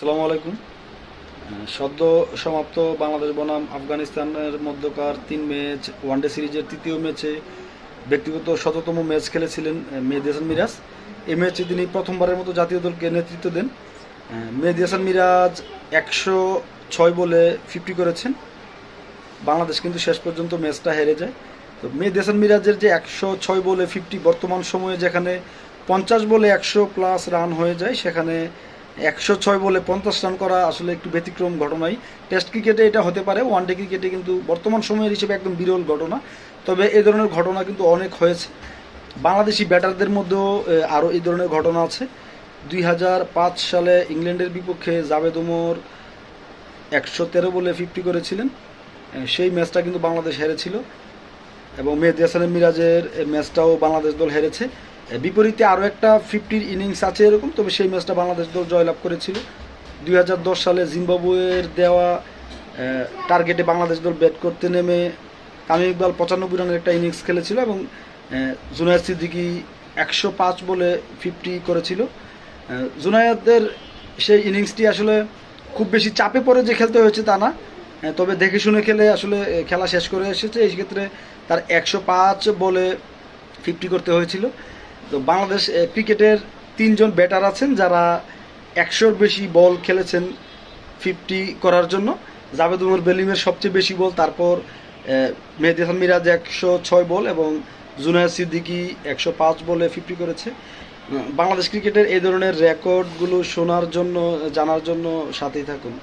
সালামু আলাইকুম। সদ্য সমাপ্ত বাংলাদেশ বনাম আফগানিস্তানের মধ্যকার তিন ম্যাচ ওয়ানডে সিরিজের তৃতীয় ম্যাচে ব্যক্তিগত শততম ম্যাচ খেলেছিলেন আহ, মেহেদি হাসান মিরাজ। এই ম্যাচে তিনি প্রথমবারের মতো জাতীয় দলকে নেতৃত্ব দেন। আহ, মেহেদি হাসান মিরাজ একশো ছয় বলে ফিফটি করেছেন। বাংলাদেশ কিন্তু শেষ পর্যন্ত ম্যাচটা হেরে যায়। তো মেহেদি হাসান মিরাজের যে একশো ছয় বলে ফিফটি বর্তমান সময়ে যেখানে পঞ্চাশ বলে একশো প্লাস রান হয়ে যায় সেখানে একশো ছয় বলে পঞ্চাশ রান করা আসলে একটু ব্যতিক্রম ঘটনাই। টেস্ট ক্রিকেটে এটা হতে পারে ওয়ান ডে ক্রিকেটে কিন্তু বর্তমান সময়ের হিসেবে একদম বিরল ঘটনা। তবে এই ধরনের ঘটনা কিন্তু অনেক হয়েছে। বাংলাদেশি ব্যাটারদের মধ্যেও আরও এই ধরনের ঘটনা আছে। দুই হাজার পাঁচ সালে ইংল্যান্ডের বিপক্ষে জাভেদ ওমর একশো তেরো বলে ফিফটি করেছিলেন। সেই ম্যাচটা কিন্তু বাংলাদেশ হেরেছিল। এবং মেহেদি হাসানের মিরাজের ম্যাচটাও বাংলাদেশ দল হেরেছে। বিপরীতে আরও একটা ফিফটির ইনিংস আছে এরকম, তবে সেই ম্যাচটা বাংলাদেশ দল জয়লাভ করেছিল। দুই হাজার দশ সালে জিম্বাবুয়ের দেওয়া টার্গেটে বাংলাদেশ দল ব্যাট করতে নেমে তামিম ইকবাল পঁচানব্বই রানের একটা ইনিংস খেলেছিল এবং জুনায়েদ সিদ্দিকি একশো পাঁচ বলে ফিফটি করেছিল। জুনায়েদের সেই ইনিংসটি আসলে খুব বেশি চাপে পড়ে যে খেলতে হয়েছে তা না। তবে দেখে শুনে খেলে আসলে খেলা শেষ করে এসেছে। এই ক্ষেত্রে তার একশো পাঁচ বলে ফিফটি করতে হয়েছিল। তো বাংলাদেশ ক্রিকেটের তিনজন ব্যাটার আছেন যারা একশোর বেশি বল খেলেছেন ফিফটি করার জন্য। জাভেদ উমর বেলিমের সবচেয়ে বেশি বল, তারপর মেহেদি মিরাজ একশো ছয় বল এবং জুনায়দ সিদ্দিকি একশো পাঁচ বলে ফিফটি করেছে। বাংলাদেশ ক্রিকেটের এই ধরনের রেকর্ডগুলো শোনার জন্য, জানার জন্য সাথেই থাকুন।